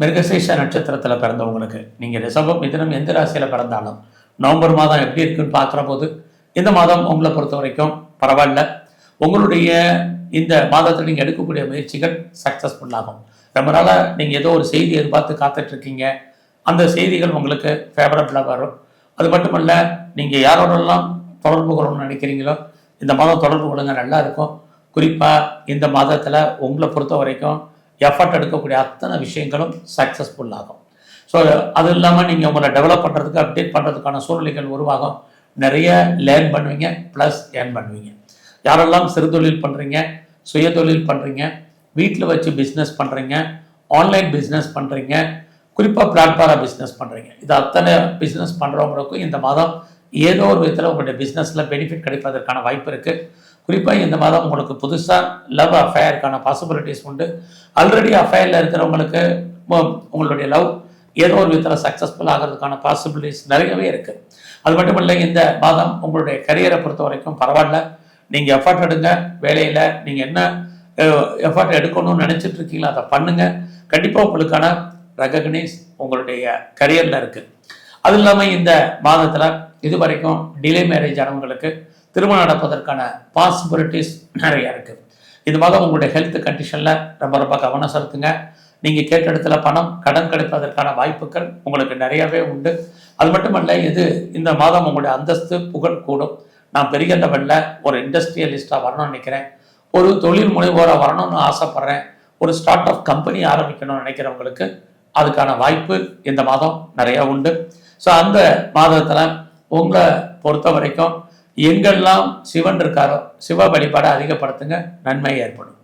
மிருகசீஷ நட்சத்திரத்தில் பிறந்தவங்களுக்கு. நீங்கள் ரிஷபம் மிதினம் எந்த ராசியில் பிறந்தாலும் நவம்பர் மாதம் எப்படி இருக்குன்னு பார்க்குற போது இந்த மாதம் உங்களை பொறுத்த வரைக்கும் பரவாயில்ல. உங்களுடைய இந்த மாதத்தில் நீங்கள் எடுக்கக்கூடிய முயற்சிகள் சக்ஸஸ்ஃபுல் ஆகும். ரொம்ப நாளாக நீங்கள் ஏதோ ஒரு செய்தி எதிர்பார்த்து காத்துட்ருக்கீங்க அந்த செய்திகள் உங்களுக்கு ஃபேவரபிளாக வரும். அது மட்டுமல்ல நீங்கள் யாரோடெல்லாம் தொடர்பு கொள்ளணும்னு நினைக்கிறீங்களோ இந்த மாதம் தொடர்பு கொள்ளுங்க நல்லா இருக்கும். குறிப்பாக இந்த மாதத்தில் உங்களை பொறுத்த வரைக்கும் எஃபர்ட் எடுக்கக்கூடிய அத்தனை விஷயங்களும் சக்ஸஸ்ஃபுல் ஆகும். ஸோ அது இல்லாமல் நீங்கள் உங்களை டெவலப் பண்ணுறதுக்கு அப்டேட் பண்ணுறதுக்கான சூழ்நிலைகள் உருவாகும். நிறைய லேர்ன் பண்ணுவீங்க ப்ளஸ் ஏர்ன் பண்ணுவீங்க. யாரெல்லாம் சிறு தொழில் பண்ணுறீங்க சுய தொழில் பண்ணுறீங்க வீட்டில் வச்சு பிஸ்னஸ் பண்ணுறீங்க ஆன்லைன் பிஸ்னஸ் பண்ணுறீங்க குறிப்பாக பிளாட்ஃபார பிஸ்னஸ் பண்ணுறீங்க இது அத்தனை பிஸ்னஸ் பண்ணுறவங்களுக்கும் இந்த மாதம் ஏதோ ஒரு விதத்தில் உங்களுடைய பிஸ்னஸில் பெனிஃபிட் கிடைப்பதற்கான வாய்ப்பு இருக்குது குறிப்பாக இந்த மாதம் உங்களுக்கு புதுசாக லவ் அஃபேருக்கான பாசிபிலிட்டிஸ் உண்டு. ஆல்ரெடி அஃபேரில் இருக்கிறவங்களுக்கு உங்களுடைய லவ் ஏதோ ஒரு விதத்தில் சக்ஸஸ்ஃபுல் ஆகிறதுக்கான பாசிபிலிட்டிஸ் நிறையவே இருக்குது அது மட்டும் இல்லை இந்த மாதம் உங்களுடைய கரியரை பொறுத்த வரைக்கும் பரவாயில்ல. நீங்கள் எஃபர்ட் எடுங்க வேலையில் நீங்கள் என்ன எஃபர்ட் எடுக்கணும்னு நினச்சிட்டு இருக்கீங்களோ அதை பண்ணுங்கள் கண்டிப்பாக உங்களுக்கான ரெகக்னைஸ் உங்களுடைய கரியரில் இருக்குது அது இல்லாமல் இந்த மாதத்தில் இது வரைக்கும் டிலே மேரேஜ் ஆனவங்களுக்கு திருமணம் நடப்பதற்கான பாசிபிலிட்டிஸ் நிறையா இருக்குது இது மாதம் உங்களுடைய ஹெல்த் கண்டிஷனில் ரொம்ப ரொம்ப கவனம் செலுத்துங்க. நீங்கள் கேட்ட இடத்துல பணம் கடன் கிடைப்பதற்கான வாய்ப்புகள் உங்களுக்கு நிறையவே உண்டு. அது மட்டுமல்ல இது இந்த மாதம் உங்களுடைய அந்தஸ்து புகழ் கூடும். நான் பெரிய லெவலில் ஒரு இண்டஸ்ட்ரியலிஸ்டாக வரணும்னு நினைக்கிறேன். ஒரு தொழில் முனைவோராக வரணும்னு ஆசைப்பட்றேன். ஒரு ஸ்டார்ட் அப் கம்பெனி ஆரம்பிக்கணும்னு நினைக்கிறவங்களுக்கு அதுக்கான வாய்ப்பு இந்த மாதம் நிறையா உண்டு. ஸோ அந்த மாதத்தில் உங்களை பொறுத்த வரைக்கும் எங்கெல்லாம் சிவன் இருக்காரோ சிவ வழிபாடை அதிகப்படுத்துங்க நன்மை ஏற்படும்.